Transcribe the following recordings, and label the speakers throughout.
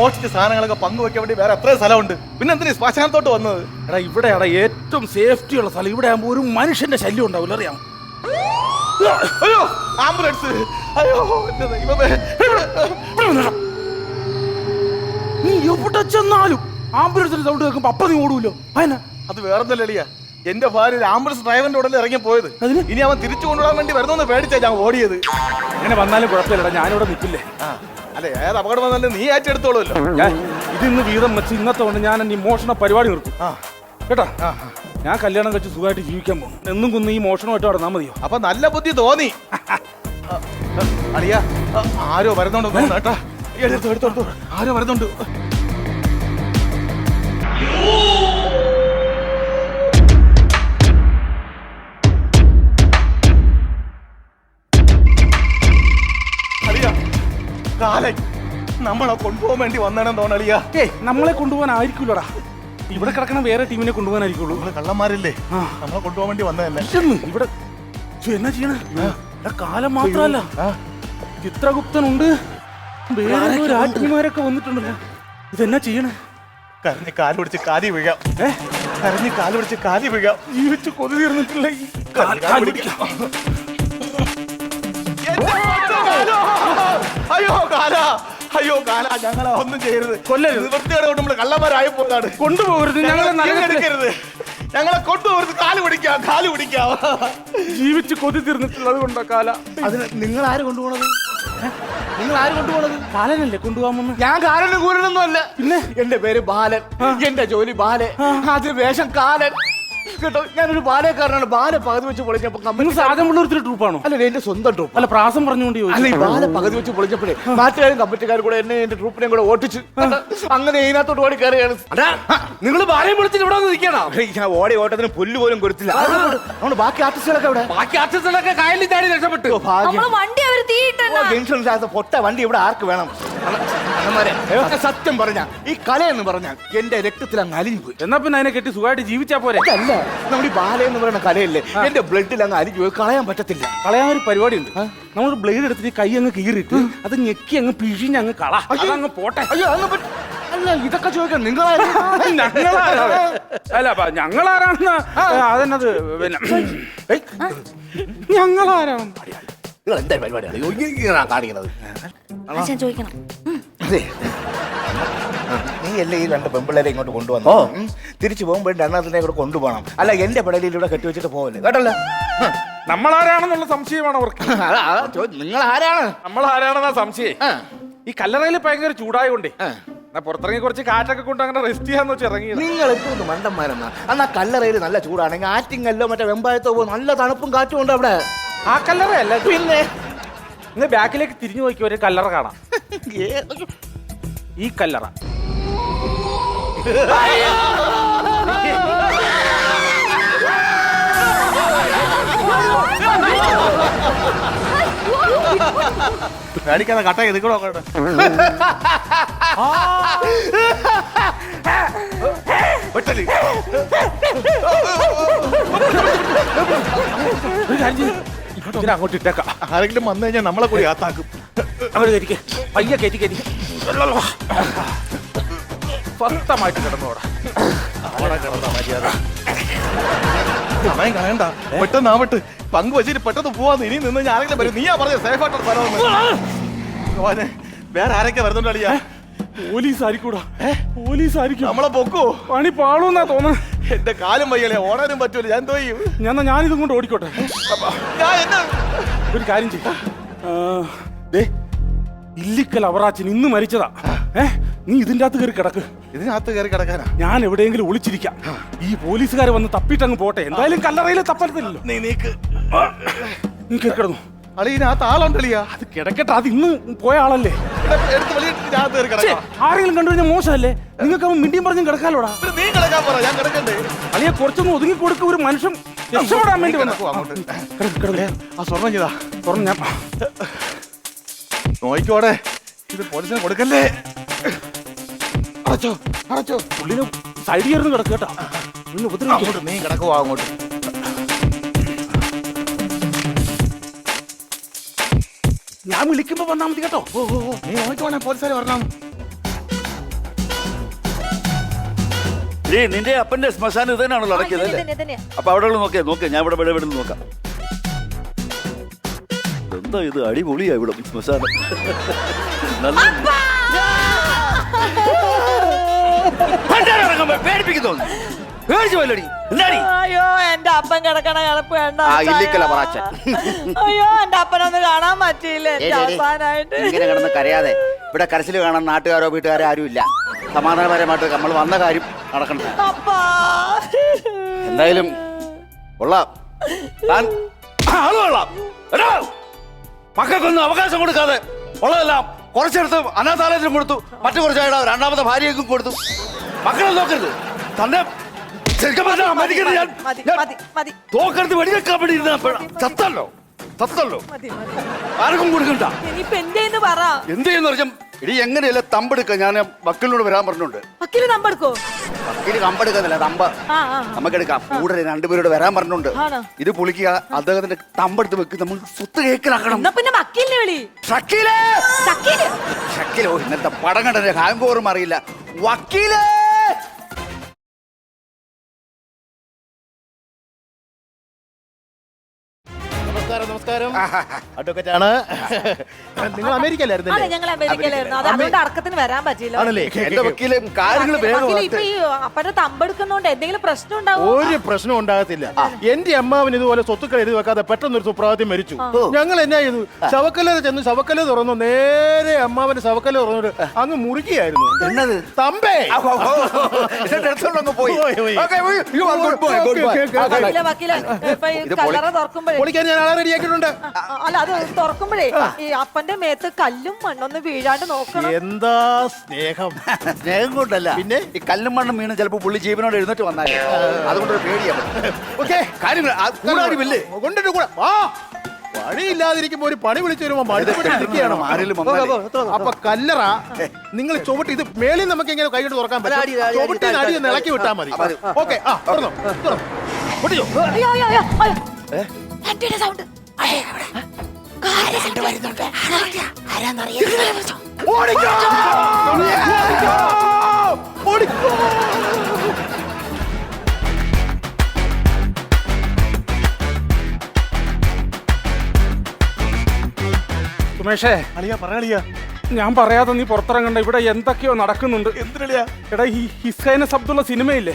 Speaker 1: മോഷ്ടിച്ച സാധനങ്ങളൊക്കെ പങ്കുവെക്കാൻ വേണ്ടി വേറെ എത്ര സ്ഥലമുണ്ട്? പിന്നെ എന്തിനാ ശ്മശാനത്തോട്ട് വന്നത്?
Speaker 2: എടാ ഇവിടെയാടാ ഏറ്റവും സേഫ്റ്റി ഉള്ള സ്ഥലം. ഇവിടെ ആകുമ്പോൾ ഒരു മനുഷ്യന്റെ ശല്യം ഉണ്ടാവില്ല അറിയാം
Speaker 1: അയ്യോ ആംബുലൻസ് അയ്യോ എന്റെ ദൈവമേ. ഇവിടെ, ഇവിടെ വന്നെടാ.
Speaker 2: നീ എവിടെ ചെന്നാലും ആംബുലൻസിന്റെ സൗണ്ട് കേൾക്കുമ്പോ അപ്പ നീ ഓടൂലോ? അതിനാ
Speaker 1: അത് വേറെ എളിയ. എന്റെ ഭാര്യ ഒരു ആംബുലൻസ് ഡ്രൈവറിന്റെ ഉടനെ ഇറങ്ങി പോയത്.
Speaker 2: അതിന്?
Speaker 1: ഇനി അവൻ തിരിച്ചു കൊണ്ടുപോകാൻ വേണ്ടി വരുന്നോന്ന് പേടിച്ചാ ഞാൻ ഓടിയത്.
Speaker 2: അങ്ങനെ വന്നാലും കുഴപ്പമില്ലടാ ഞാനിവിടെ നിൽക്കില്ലേ?
Speaker 1: ആ. അല്ലെ ഏത് അപകടം വന്നാലും നീ ഏറ്റെടുത്തോളൂല്ലോ
Speaker 2: ഇതിന്ന് വീതം വെച്ച് ഇന്നത്തെ കൊണ്ട് ഞാൻ എന്റെ മോഷണ പരിപാടി നിർത്തും. കേട്ടോ. ഞാൻ കല്യാണം കഴിച്ച് സുഖമായിട്ട് ജീവിക്കാൻ പോകും. എന്നും കുന്ന് ഈ മോഷണമായിട്ട് നടന്നാൽ മതിയോ?
Speaker 1: അപ്പൊ നല്ല ബുദ്ധി തോന്നി അളിയ ആരോ വരുന്നുണ്ട്? കേട്ടോ എടുത്തു എടുത്തു ആരോ വരുന്നുണ്ട്? കാലൻ. നമ്മളെ കൊണ്ടുപോകാൻ വേണ്ടി വന്നാണെന്ന് തോന്നളിയ
Speaker 2: ഏയ് നമ്മളെ കൊണ്ടുപോകാൻ കൊണ്ടുപോകാനായിരിക്കില്ലടാ ഇവിടെ കിടക്കണം വേറെ ടീമിനെ കൊണ്ടുപോകാനായിരിക്കുള്ളൂ.
Speaker 1: നമ്മൾ കള്ളന്മാരല്ലേ? നമ്മളെ കൊണ്ടുപോകാൻ വേണ്ടി വന്നതന്നെ
Speaker 2: ഇല്ലെന്ന് ഇവിടെ ഛെ, എന്നാ ചെയ്യണ? ഇവിടെ കാലം മാത്രല്ല
Speaker 1: ആ.
Speaker 2: ചിത്രഗുപ്തനുണ്ട് വേറെ രാജ്ഞിമാരൊക്കെ വന്നിട്ടുണ്ടല്ലോ. ഇതെന്നാ ചെയ്യണേ?
Speaker 1: കരഞ്ഞ് കാൽ പിടിച്ച് കാലി വീഴാം.
Speaker 2: ഏ?
Speaker 1: കരഞ്ഞ് കാൽ പിടിച്ച് കാലി വീഴാം.
Speaker 2: ജീവിച്ച് കൊതി തീർന്നിട്ടില്ല. ഈ കാൽ പിടിക്കാം.
Speaker 1: എന്റെ പൊന്നു. കാലോ! അയ്യോ കാല. അയ്യോ കാല. ഞങ്ങളെ ഒന്നും ചെയ്യരുത്.
Speaker 2: കൊല്ലരുത്.
Speaker 1: വൃത്തിയോടെ കൊണ്ട് നമ്മൾ കള്ളന്മാരായി പോകാണ്
Speaker 2: കൊണ്ടുപോകരുത്. ഞങ്ങളെ
Speaker 1: എടുക്കരുത്. ഞങ്ങളെ കൊണ്ടുപോകരുത്. കാൽ പിടിക്കാം കാൽ പിടിക്കാം.
Speaker 2: ജീവിച്ച് കൊതി തീർന്നിട്ടുള്ളത് കൊണ്ടോ കാല.
Speaker 1: അതിന് നിങ്ങൾ ആര് കൊണ്ടുപോണത്? നിങ്ങൾ ആര് കൊണ്ടുപോണത്?
Speaker 2: കാലനല്ലേ കൊണ്ടുപോകാമെന്ന്?
Speaker 1: ഞാൻ കാലന് കൂരനൊന്നും അല്ല പിന്നെ? എന്റെ പേര് ബാലൻ. എന്റെ ജോലി ബാലൻ. അതിന് വേഷം കാലൻ. കേട്ടോ ഞാനൊരു ബാലക്കാരനാണ് ബാല പകുതി വെച്ച് പൊളിച്ചപ്പോ കമ്പനി
Speaker 2: സാധനമുള്ളൊരു ട്രൂപ്പാണോ
Speaker 1: അല്ല എന്റെ സ്വന്തം ട്രൂപ്പ്
Speaker 2: അല്ല പ്രാസം പറഞ്ഞുകൊണ്ട്
Speaker 1: അല്ല ഈ ബാല പകുതി വെച്ച് പൊളിച്ചപ്പോഴേ നാട്ടുകാരും കമ്പറ്റിക്കാരും കൂടെ എന്നെ എന്റെ ട്രൂപ്പിനെയും കൂടെ ഓട്ടിച്ചു അങ്ങനെ ഇതിനകത്തോട്ട് ഓടി കയറിയാണ്
Speaker 3: നിങ്ങൾ ബാലയും പൊളിച്ചിട്ട് ഇവിടെ നിൽക്കണം?
Speaker 1: ഞാൻ ഓടി ഓട്ടത്തിന് പുല്ല് പോലും കൊടുത്തില്ല അതുകൊണ്ട് ബാക്കി ആർട്ടിസ്റ്റുകളൊക്കെ ഇവിടെ
Speaker 3: ബാക്കി ആർട്ടിസ്റ്റുകളൊക്കെ കായലിൽ ചാടി രക്ഷപ്പെട്ടു.
Speaker 1: ഭാഗ്യം.
Speaker 4: വണ്ടി
Speaker 1: പൊട്ട വണ്ടി ഇവിടെ ആർക്ക് വേണം? സത്യം പറഞ്ഞ ഈ കല എന്ന് പറഞ്ഞാൽ എന്റെ രക്തത്തിൽ അങ്ങ് അലിഞ്ഞു പോയി
Speaker 2: എന്നാ പിന്നെ അതിനെ കെട്ടി സുഖമായിട്ട് ജീവിച്ചാ പോരെ?
Speaker 1: അല്ല നമ്മുടെ ഈ ബാല എന്ന് പറയുന്ന കലയല്ലേ? എന്റെ ബ്ലഡിൽ അങ്ങ് അലിഞ്ഞു പോയി കളയാൻ പറ്റത്തില്ല.
Speaker 2: കളയാൻ ഒരു പരിപാടി ഉണ്ട് നമ്മൾ ബ്ലേഡ് എടുത്തിട്ട് കൈ അങ്ങ് കീറിയിട്ട് അത് ഞെക്കി അങ്ങ് പിഴിഞ്ഞ് അങ്ങ് കള. അങ്ങ് പോട്ടെ.
Speaker 1: അയ്യോ അങ്ങ് പറ്റ- അല്ല ഇതൊക്കെ ചോദിക്കാം
Speaker 2: നിങ്ങൾ അല്ല ഞങ്ങൾ ആരാണെന്ന് അതെന്നത് പിന്നെ ഏയ്, ഞങ്ങളാരാണ്?
Speaker 1: നിങ്ങൾ എന്താ പരിപാടിയാണ്? കാണിക്കുന്നത്?
Speaker 4: ഞാൻ ചോദിക്കണം.
Speaker 1: അതെ. നീ അല്ലേ ഈ രണ്ട് പെമ്പിള്ളേരെ ഇങ്ങോട്ട് കൊണ്ടുവന്ന. തിരിച്ചു പോകുമ്പോൾ രണ്ടാമത്തിനെ കൂടെ കൊണ്ടുപോകണം. അല്ല എന്റെ പടലിലൂടെ കെട്ടിവെച്ചിട്ട് പോകല്ലേ കേട്ടല്ലോ. നമ്മൾ
Speaker 2: ആരാണെന്നുള്ള സംശയമാണ് അവർക്ക്.
Speaker 1: നിങ്ങൾ ആരാണ്
Speaker 2: നമ്മൾ ആരാണെന്നാ സംശയം. ഈ കല്ലറയിൽ ഭയങ്കര ചൂടായോണ്ടേ. പുറത്തിറങ്ങി കുറച്ച് കാറ്റൊക്കെ കൊണ്ട് അങ്ങനെ റെസ്റ്റ് ചെയ്യാന്ന് വെച്ച് ഇറങ്ങി
Speaker 1: നിങ്ങൾ എപ്പോഴും മണ്ടന്മാരെന്നാ. അന്നാ കല്ലറയിൽ നല്ല ചൂടാണെങ്കിൽ ആറ്റിങ്ങല്ലോ മറ്റേ വെമ്പായത്തോ പോകും നല്ല തണുപ്പും കാറ്റും ഉണ്ട് അവിടെ?
Speaker 2: ആ കല്ലറയല്ല
Speaker 1: പിന്നെ?
Speaker 2: നിങ്ങൾ ബാക്കിലേക്ക് തിരിഞ്ഞു നോക്കി ഒരു കല്ലറ കാണാം. ഈ കല്ലറ.
Speaker 1: പേടിക്കാതെ കട്ട ഇത് കൂടെ നോക്കട്ടെ ഒറ്റലി.
Speaker 2: ഒരു കാര്യം ചെയ്യ്. ഇതിനെ അങ്ങോട്ട് ഇട്ടേക്കാം.
Speaker 1: ആരെങ്കിലും വന്നു കഴിഞ്ഞാൽ നമ്മളെ കൂടി ആത്താക്കും.
Speaker 2: അവർ കയറ്റിക്ക് പയ്യെ കയറ്റി കയറ്റി. സ്വന്തമായിട്ട് കിടന്നോടാ
Speaker 1: മര്യാദ. സമയം കളയണ്ട. പെട്ടെന്ന് ആവട്ട്. പങ്ക് വെച്ചിട്ട് പെട്ടെന്ന് പോവാന്ന് ഇനി നിന്ന് ഞാൻ ആരെങ്കിലും വരും. നീയാ പറഞ്ഞ സേഫ് ആയിട്ടുള്ള സ്ഥലം വേറെ ആരൊക്കെ വരുന്നുണ്ടോ അളിയാ?
Speaker 2: പോലീസ് ആയിരിക്കൂടാ പോലീസ് ആയിരിക്കും
Speaker 1: നമ്മളെ പൊക്കോ?
Speaker 2: പണി പാളൂന്നാ തോന്നുന്നു.
Speaker 1: എന്റെ കാലും വയ്യല്ലേ ഓടാനും പറ്റൂല. ഞാൻ എന്തോ ചെയ്യും?
Speaker 2: ഞാൻ ഞാനിതും കൊണ്ട് ഓടിക്കോട്ടെ?
Speaker 1: ഞാൻ എന്നാ
Speaker 2: ഒരു കാര്യം ചെയ്യും. ദേ ഇല്ലിക്കൽ അവറാച്ചൻ ഇന്ന് മരിച്ചതാ. ഏ നീ ഇതിന്റെ അകത്ത് കയറി കിടക്ക്.
Speaker 1: ഇതിനകത്ത് കയറി കിടക്കാനാ?
Speaker 2: ഞാൻ എവിടെയെങ്കിലും ഒളിച്ചിരിക്കാം. ഈ പോലീസുകാർ വന്ന് തപ്പിട്ടങ്ങ് പോട്ടെ. എന്തായാലും കല്ലറയിൽ തപ്പരുത്തില്ലല്ലോ
Speaker 1: നീ നീക്ക്.
Speaker 2: നീ കയറി കിടന്നു.
Speaker 1: അളി ഇതിനകത്ത് ആളുണ്ടളിയാ
Speaker 2: അത് കിടക്കട്ടെ അത് ഇന്ന് പോയ ആളല്ലേ?
Speaker 1: എടുത്ത് വെളിയിട്ട് ഇതിനകത്ത് കയറി
Speaker 2: ഛേ,
Speaker 1: കിടക്കാം
Speaker 2: ആരെങ്കിലും കണ്ടുകഴിഞ്ഞാൽ മോശമല്ലേ? നിങ്ങൾക്ക് അവൻ മിണ്ടിയും പറഞ്ഞും കിടക്കാലോടാ.
Speaker 1: പിന്നെ നീ കിടക്കാൻ പറ ഞാൻ കിടക്കണ്ടേ?
Speaker 2: അളിയെ കുറച്ചൊന്ന് ഒതുങ്ങി കൊടുക്ക ഒരു മനുഷ്യൻ രക്ഷപ്പെടാൻ വേണ്ടി വന്നു
Speaker 1: കിടക്കുവാ അങ്ങോട്ട്. ആ സ്വർണം ചെയ്താ
Speaker 2: തുറന്ന് ഞാൻ
Speaker 1: നോയിക്കോടെ ഇത് പോലീസിനെ കൊടുക്കല്ലേ? അടച്ചോ അടച്ചോ.
Speaker 2: പുള്ളിന് സൈഡിൽ കയറുന്നു കിടക്കുക കേട്ടോ. നിന്ന് ഉപദ്രവിക്കും.
Speaker 1: അങ്ങോട്ട് നീ കിടക്കുവാ അങ്ങോട്ട്.
Speaker 2: ഞാൻ വിളിക്കുമ്പോ വന്നാ മതി കേട്ടോ.
Speaker 1: ഓ ഓ നീ നോക്കി വേണേ പോലീസുകാർ വരണം.
Speaker 5: നിന്റെ അപ്പന്റെ ശ്മശാനം ഇത് തന്നെയാണല്ലോ അടക്കിയത് അല്ലേ? അപ്പൊ അവിടെ നോക്കിയാ നോക്കിയാ ഞാൻ ഇവിടെ ഇവിടെ ഇവിടെ നോക്കാം. എന്താ ഇത് അടിപൊളിയാ ഇവിടെ ശ്മശാനം. നല്ല പേടിപ്പിക്കുന്നു. പേടിച്ചു പോലടി എന്താടി?
Speaker 6: അയ്യോ എന്റെ അപ്പൻ കിടക്കണ കിടപ്പ് വേണ്ട
Speaker 1: ആ, ഇല്ലിക്കല പറച്ചൻ.
Speaker 6: അയ്യോ എന്റെ അപ്പനൊന്ന് കാണാൻ പറ്റിയില്ല എന്റെ അവസാനായിട്ട്.
Speaker 1: ഇങ്ങനെ കിടന്ന് കരയാതെ. ഇവിടെ കരച്ചിൽ കാണാൻ നാട്ടുകാരോ വീട്ടുകാരോ ആരും ഇല്ല. സമാധാനപരമായിട്ട് നമ്മൾ വന്ന കാര്യം നടക്കണം
Speaker 6: അപ്പാ.
Speaker 1: എന്തായാലും കൊള്ളാം. താൻ
Speaker 5: ആൾ കൊള്ളാം. എടോ, മക്കൾക്കൊന്നും അവകാശം കൊടുക്കാതെ ഉള്ളതെല്ലാം കുറച്ചെടുത്ത് അനാഥാലയത്തിലും കൊടുത്തു. മറ്റു കുറച്ചായിട്ട് രണ്ടാമത്തെ ഭാര്യയ്ക്കും കൊടുത്തു. മക്കളെ നോക്കരുത്. തന്നെ വെടിവെക്കാൻ വേണ്ടി ചത്തല്ലോ ചത്തല്ലോ. ആർക്കും കൊടുക്കണ്ട. പറഞ്ഞാൽ
Speaker 1: ഇടി എങ്ങനെയല്ല തമ്പെടുക്ക? ഞാൻ വക്കീലിനോട് വരാൻ പറഞ്ഞിട്ടുണ്ട്. വക്കീൽ തമ്പെടുക്കുന്നില്ല തമ്പ്. നമുക്കെടുക്കാം. കൂടെ രണ്ടുപേരോട് വരാൻ പറഞ്ഞിട്ടുണ്ട്? ഇത് പുളിക്കുക അദ്ദേഹത്തിന്റെ തമ്പെടുത്ത് വെക്ക്. നമ്മൾ സ്വത്ത് കേക്കലാക്കണം.
Speaker 6: എന്നാ പിന്നെ വക്കീലിനെ വിളി.
Speaker 1: ഷക്കീലേ!
Speaker 6: വക്കീൽ
Speaker 1: ഷക്കീലോ ഇന്നത്തെ പടം കണ്ടത് ഹാങ്കോറും അറിയില്ല. വക്കീലേ!
Speaker 7: നമസ്കാരം. അഡ്വക്കേറ്റ് ആണ് നിങ്ങൾ
Speaker 6: അതെ
Speaker 7: അമേരിക്കയിലായിരുന്നല്ലേ
Speaker 6: ഞങ്ങൾ അമേരിക്കയിലായിരുന്നു. അത് അതുകൊണ്ട് അടക്കത്തിന് വരാൻ പറ്റിയില്ല.
Speaker 7: ആണല്ലേ?
Speaker 1: എന്റെ വക്കീൽ കാര്യങ്ങൾ വേഗം
Speaker 6: വക്കീൽ ഇപ്പൊ ഈ അപ്പന്റെ തമ്പെടുക്കുന്നോണ്ട് എന്തെങ്കിലും പ്രശ്നം ഉണ്ടാവും?
Speaker 7: ഒരു പ്രശ്നം ഉണ്ടാകത്തില്ല. എന്റെ അമ്മാവൻ ഇതുപോലെ സ്വത്തുക്കൾ എഴുതി വെക്കാതെ പെട്ടെന്ന് ഒരു സുപ്രഭാതം മരിച്ചു ഞങ്ങൾ എന്നാ ചെയ്തു? ശവക്കല്ലറ ചെന്ന് ശവക്കല്ല തുറന്നു. നേരെ അമ്മാവന്റെ ശവക്കല്ല തുറന്നിട്ട് അങ്ങ് മുറുകിയായിരുന്നു
Speaker 1: എന്നത്?
Speaker 7: തമ്പേ!
Speaker 1: പോയി.
Speaker 7: പോയി, പോയി.
Speaker 1: Okay, പോയി. You are good boy, good boy.
Speaker 7: Okay, okay, okay.
Speaker 6: വക്കീലെ വക്കീലെ ഇപ്പൊ ഈ
Speaker 1: ഇത് പൊളി-
Speaker 6: കല്ലറ തുറക്കുമ്പോഴേ
Speaker 7: പൊളിക്കാൻ ഞാൻ ആളെ റെഡിയാക്കിയിട്ടുണ്ട്
Speaker 6: ആ, അല്ല അത് തുറക്കുമ്പോഴേ ഈ അപ്പന്റെ മേത്ത് കല്ലും മണ്ണൊന്നും വീഴാണ്ട് നോക്കണം.
Speaker 7: എന്താ സ്നേഹം?
Speaker 1: സ്നേഹം കൊണ്ടല്ല.
Speaker 7: പിന്നെ?
Speaker 1: ഈ കല്ലും മണ്ണും വീണ് ചിലപ്പോ പുള്ളി ജീവനോട് എഴുന്നേറ്റ് വന്നാലേ അതുകൊണ്ട് ഒരു പേടിയാണ്
Speaker 7: ഓക്കെ.
Speaker 1: കാര്യങ്ങൾ ആ, കൂടെ ആരുമില്ലേ
Speaker 7: കൊണ്ടിട്ട് കൂടെ. ആ പണിയില്ലാതിരിക്കുമ്പോ ഒരു പണി വിളിച്ചു വരുമ്പോ. അപ്പൊ കല്ലറ നിങ്ങൾ ചുവട്ടി ഇത് മേളിൽ നമുക്ക് എങ്ങനെ കൈകൊണ്ട് തുറക്കാൻ പറ്റും? ചുവട്ടിന് അടി ഇളക്കി വിട്ടാൽ മതി. ഓക്കെ ആ തുറന്നോ തുറന്നോ. പൊട്ടിയോ
Speaker 6: അയ്യോ അയ്യോ അയ്യോ അയ്യോ. വണ്ടിയുടെ സൗണ്ട് വരുന്നുണ്ട്.
Speaker 7: ഓടിക്കോ! ഓടിക്കോ!
Speaker 2: സുമേഷേ
Speaker 7: അളിയാ പറ അളിയാ.
Speaker 2: ഞാൻ പറയാതെ നീ പുറത്തിറങ്ങണ്ട. ഇവിടെ എന്തൊക്കെയോ നടക്കുന്നുണ്ട്.
Speaker 7: എന്തിനാ
Speaker 2: എടാ ഈ ഹിസൈനസ് അബ്ദുള്ള സിനിമയില്ലേ.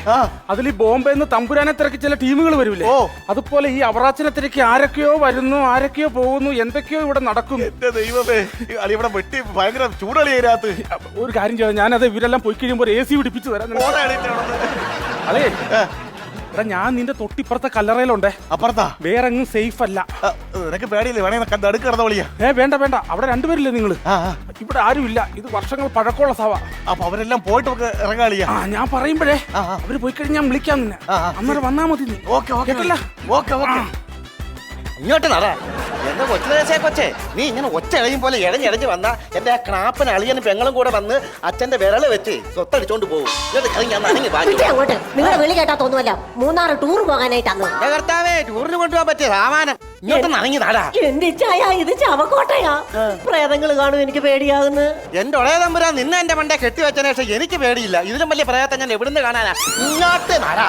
Speaker 2: അതിൽ ഈ ബോംബെ നിന്ന് തമ്പുരാനെ തിരക്കി ചില ടീമുകൾ വരൂലേ
Speaker 7: ഓ.
Speaker 2: അതുപോലെ ഈ അവറാച്ചിനെ തിരക്കി ആരൊക്കെയോ വരുന്നു ആരൊക്കെയോ പോകുന്നു എന്തൊക്കെയോ ഇവിടെ നടക്കുന്നു.
Speaker 7: എന്റെ ദൈവമേ ഈ ഇവിടെ വെട്ടി ഭയങ്കര ചൂടളി അതിനകത്ത്.
Speaker 2: ഒരു കാര്യം ചെയ്യാം ഞാനത് ഇവരെല്ലാം പോയി കഴിയുമ്പോൾ എ സി പിടിപ്പിച്ചു തരാം. അതെ എടാ ഞാൻ നിന്റെ തൊട്ടിപ്പുറത്തെ കല്ലറയിലുണ്ടേ.
Speaker 7: അപ്പുറത്താ?
Speaker 2: വേറെ എങ്ങും സേഫ് അല്ല
Speaker 7: നിനക്ക് പേടിയില്ലേ? വേണേ നടുക്ക് കിടന്ന വിളിയാ
Speaker 2: ഏ വേണ്ട വേണ്ട. അവിടെ രണ്ടുപേരില്ലേ
Speaker 7: നിങ്ങൾ.
Speaker 2: ഇവിടെ ആരുമില്ല. ഇത് വർഷങ്ങൾ പഴക്കമുള്ള സഭ.
Speaker 7: അപ്പൊ അവരെല്ലാം പോയിട്ട് നമുക്ക് ഇറങ്ങാളിയാ
Speaker 2: ആ ഞാൻ പറയുമ്പോഴേ. അവർ പോയി കഴിഞ്ഞാൽ ഞാൻ വിളിക്കാം നിന്നെ. അന്നേരം വന്നാ മതി നീ.
Speaker 7: ഓക്കെ? ഓക്കെ. ഓക്കെ
Speaker 8: ഇങ്ങോട്ട് നട. എന്റെ കൊച്ചുദേശേ കൊച്ചേ നീ ഇങ്ങനെ ഒറ്റ ഇളയും പോലെ ഇഴഞ്ഞിഴഞ്ഞ് വന്ന എന്റെ ആ ക്രാപ്പൻ അളിയനും പെങ്ങളും കൂടെ വന്ന് അച്ഛന്റെ വിരൾ വെച്ച് സ്വത്തടിച്ചോണ്ട് പോകും.
Speaker 9: അങ്ങോട്ട്? നിങ്ങളുടെ വിളി കേട്ടാ തോന്നുമല്ല മൂന്നാറ് ടൂർ
Speaker 8: പോകാനായിട്ടാണ് കർത്താവേ ടൂറിന് കൊണ്ടുപോകാൻ പറ്റിയ സാമാനം.
Speaker 9: പ്രേതങ്ങൾ കാണും എനിക്ക് പേടിയാകുന്നു.
Speaker 8: എന്റെ ഒളയ തമ്പുരാ നിന്നെ എന്റെ മണ്ടേ കെട്ടിവെച്ചതിന് ശേഷം എനിക്ക് പേടിയില്ല. ഇതിലും വലിയ പ്രേതത്തെ ഞാൻ എവിടുന്ന് കാണാനാ? ഇങ്ങോട്ട് നടാ.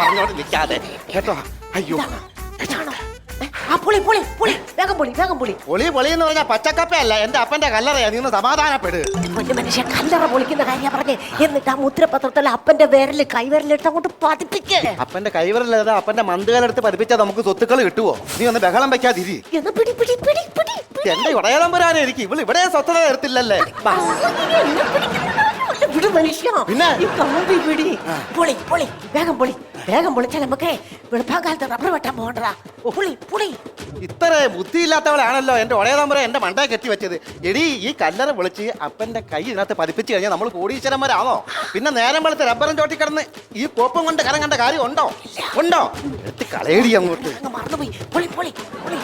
Speaker 8: പറഞ്ഞോണ്ട് നിൽക്കാതെ. കേട്ടോ? അയ്യോ.
Speaker 9: ആ പുളി പുളി പുളി. വേഗം പുളി വേഗം പുളി.
Speaker 8: പൊളി പൊളി എന്ന് പറഞ്ഞാൽ പച്ചക്കപ്പയല്ല. എന്റെ അപ്പന്റെ കല്ലറയാ. നീ ഒന്ന് സമാധാനപ്പെട്.
Speaker 9: പൊന്നു മനുഷ്യ കല്ലറ പൊളിക്കുന്ന കാര്യം പറഞ്ഞേ. എന്നിട്ട് ആ മുദ്രപത്രത്തിൽ അപ്പന്റെ വിരൽ കൈവിരലിട്ട് അങ്ങോട്ട് പതിപ്പിക്കേ.
Speaker 8: അപ്പന്റെ കൈവരല്ലാതെ അപ്പന്റെ മന്തുകാലെടുത്ത് പതിപ്പിച്ചാൽ നമുക്ക് സ്വത്തുക്കൾ കിട്ടുവോ? നീ ഒന്ന് ബഹളം വെക്കാതിരി.
Speaker 9: എന്നാ പിടി പിടി പിടി പിടി പിടി.
Speaker 8: എന്റെ ഇടയളം വരാനെ എനിക്ക്. ഇവൾ ഇവിടെ സ്വത്തത തരത്തില്ലല്ലേ
Speaker 9: എന്നെ പിടിക്കുന്നില്ല. ഒന്ന് വിട് മനുഷ്യ.
Speaker 8: പിന്നെ?
Speaker 9: ഈ കമ്പി പിടി. പൊളി പൊളി വേഗം പൊളി വേഗം പൊളിച്ചാൽ നമുക്ക് വെളുപ്പാങ്കാലത്ത് റബ്ബർ വെട്ടാൻ പോകണ്ടതാ പുളി പുളി.
Speaker 8: ഇത്ര ബുദ്ധിയില്ലാത്തവളാണല്ലോ എന്റെ ഒടയതമ്പുര എന്റെ മണ്ടയെ കെട്ടി വെച്ചത്. എടി ഈ കല്ലറ വിളിച്ച് അപ്പന്റെ കൈ ഇതിനകത്ത് പതിപ്പിച്ച് കഴിഞ്ഞാൽ നമ്മൾ കോടീശ്വരന്മാരാണോ? പിന്നെ നേരം വെളുത്ത് റബ്ബറും ചോട്ടി കിടന്ന് ഈ കോപ്പും കൊണ്ട് കണ്ട കാര്യം ഉണ്ടോ? ഉണ്ടോ? എടുത്ത് കളയടി അങ്ങോട്ട്.
Speaker 9: അങ്ങ് മറന്നുപോയി. പൊളി പൊളി പൊളി.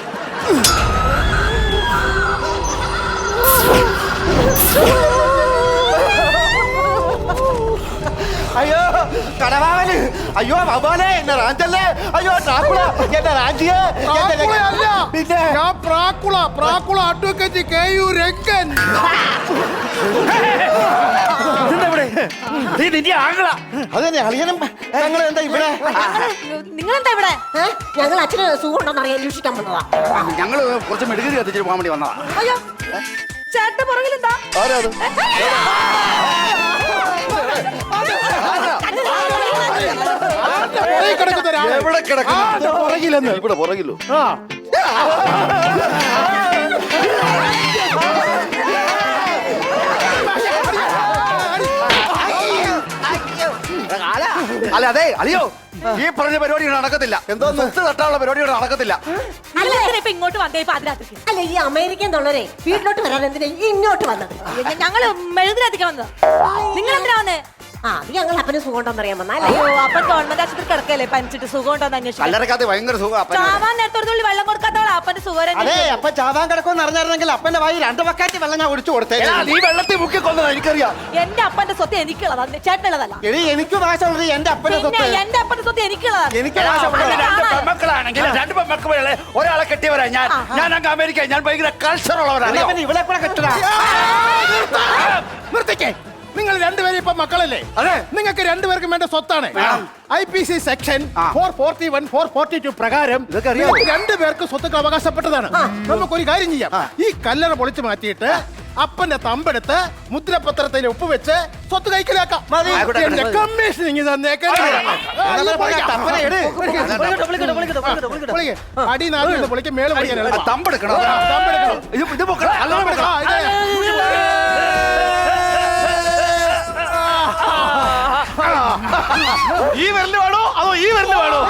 Speaker 8: കടവാവന് അയ്യോ ഭഗവാനെ എന്നെ റാഞ്ചല്ലേ? അയ്യോ ട്രാക്കുള എന്റെ റാഞ്ചിയെ എന്റെ രക്ത-
Speaker 7: പ്രാക്കുളയല്ല.
Speaker 8: പിന്നെ
Speaker 7: ഞാൻ പ്രാക്കുള പ്രാക്കുള അഡ്വക്കേറ്റ് കെ യു രംഗൻ
Speaker 5: ഇതെന്താ ഇവിടെ? നീ നിന്റെ ആങ്ങള.
Speaker 8: അത് തന്നെ അളിയനും ഞങ്ങൾ എന്താ ഇവിടെ?
Speaker 6: നിങ്ങൾ എന്താ ഇവിടെ?
Speaker 9: ഞങ്ങൾ അച്ഛന് സുഖം ഉണ്ടോന്ന് അറിയാൻ അന്വേഷിക്കാൻ വന്നതാ.
Speaker 5: ഞങ്ങൾ കുറച്ച് മെഡിക്കൽ കത്തിച്ചിട്ട് പോകാൻ വേണ്ടി വന്നതാ.
Speaker 6: അയ്യോ. ചേട്ടന്റെ പുറകിലെന്താ
Speaker 5: ആരാ അത്?
Speaker 7: പുറകിൽ കിടക്കുന്ന ഒരാളെ.
Speaker 5: എവിടെ കിടക്കുന്നു?
Speaker 7: പുറകിലെന്ന്.
Speaker 5: ഇവിടെ പുറകിലോ
Speaker 7: ആ.
Speaker 5: അല്ല അതെ അളിയോ. ഈ പറഞ്ഞ പരിപാടി ഇവിടെ നടക്കത്തില്ല. എന്തോ സ്വത്ത് തട്ടാനുള്ള പരിപാടി ഇവിടെ നടക്കത്തില്ല
Speaker 6: നിങ്ങൾ ഇപ്പൊ ഇങ്ങോട്ട് വന്നേ ഇപ്പൊ അതിനകത്തേക്ക്.
Speaker 9: അല്ല ഈ അമേരിക്കൻ തൊള്ളരെ വീട്ടിലോട്ട് വരാൻ എന്തിനാ ഇങ്ങോട്ട് വന്നത്?
Speaker 6: ഞങ്ങൾ മെഴുതിനകത്തേക്ക് വന്നത്. നിങ്ങൾ എന്തിനാ വന്നേ?
Speaker 9: ആ അത് ഞങ്ങൾ അപ്പന് സുഖം അറിയാൻ വന്നാ
Speaker 6: അയ്യോ അപ്പൊ ഗവൺമെന്റ് ആശുപത്രി കിടക്കല്ലേ പനിച്ചിട്ട് സുഖം ഉണ്ടോന്ന് അന്വേഷിക്കാം
Speaker 5: കല്ലറക്കാത്ത ഭയങ്കര സുഖം അപ്പൻ
Speaker 6: ചാവാൻ വെള്ളം കൊടുക്കാത്തവളാ അപ്പന്റെ സുഖം
Speaker 8: അതെ അപ്പൊ ചാവാൻ കിടക്കുമെന്ന് അറിഞ്ഞായിരുന്നെങ്കിൽ അപ്പന്റെ വായി രണ്ട് ബക്കാറ്റ് വെള്ളം ഞാൻ ഒഴിച്ചു കൊടുത്തേ
Speaker 5: എടാ, നീ വെള്ളത്തിൽ മുക്കി കൊന്നതാ എനിക്കറിയാം.
Speaker 6: എന്റെ അപ്പന്റെ സ്വത്ത് എനിക്കുള്ളതാ ചേട്ടനുള്ളതല്ല.
Speaker 8: എടി എനിക്ക് എന്റെ അപ്പന്റെ
Speaker 6: പിന്നെ
Speaker 8: സ്വത്ത്.
Speaker 6: എന്റെ അപ്പന്റെ സ്വത്ത് എനിക്കുള്ളതാണ്
Speaker 8: എനിക്ക്
Speaker 5: രണ്ട്
Speaker 6: അതാണ്.
Speaker 5: പെൺമക്കളാണെങ്കിൽ രണ്ട് പെൺമക്കളെ ഒരാളെ കെട്ടിയവരാ ഞാൻ. ഞാൻ അങ്ങ് അമേരിക്ക ഞാൻ ഭയങ്കര കൾച്ചർ ഉള്ളവരാണ്.
Speaker 8: പിന്നെ ഇവിടെ കൂടെ കെട്ടടാ.
Speaker 7: നിർത്തിക്കേ. നിങ്ങൾ രണ്ടുപേരും ഇപ്പൊ മക്കളല്ലേ
Speaker 5: അതെ.
Speaker 7: നിങ്ങൾക്ക് രണ്ടുപേർക്കും വേണ്ട സ്വത്താണ് I P C section four forty one four forty two പ്രകാരം രണ്ടുപേർക്ക് സ്വത്തുക്കൾ അവകാശപ്പെട്ടതാണ് നമുക്കൊരു കാര്യം ചെയ്യാം ഈ കല്ലറ പൊളിച്ചു മാറ്റിയിട്ട് അപ്പന്റെ തമ്പെടുത്ത് മുദ്രപത്രത്തിൽ ഒപ്പുവെച്ച് സ്വത്ത് കൈക്കലാക്കാം. കമ്മീഷൻ ഇങ്ങ് തന്നേക്കാൻ
Speaker 8: അപ്പനെ എട്
Speaker 7: അടി നാല് പൊളിക്ക് മേൾ പൊളിക്കാൻ.
Speaker 5: തമ്പെടുക്കണോ
Speaker 7: തമ്പെടുക്കണം.
Speaker 5: ഈ വിരൽ വേണോ? അതോ ഈ വിരൽ വേണോ?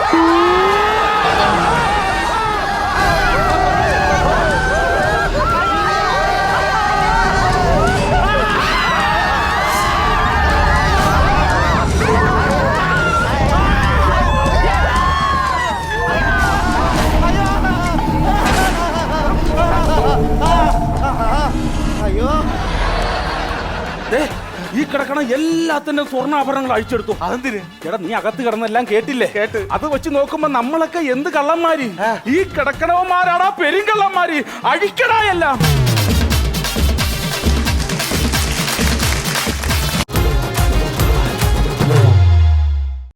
Speaker 2: ദേ, ഈ കിടക്കണ എല്ലാത്തിന്റെ സ്വർണാഭരണങ്ങൾ അഴിച്ചെടുത്തു. അതെന്തിന്? എടാ നീ അകത്ത് കിടന്നെല്ലാം കേട്ടില്ലേ? കേട്ട്. അത് വെച്ച് നോക്കുമ്പോ നമ്മളൊക്കെ എന്ത് കള്ളന്മാര്? ഈ കിടക്കണവന്മാരാടാ പെരുങ്കള്ളന്മാര്. അഴിക്കടാ എല്ലാം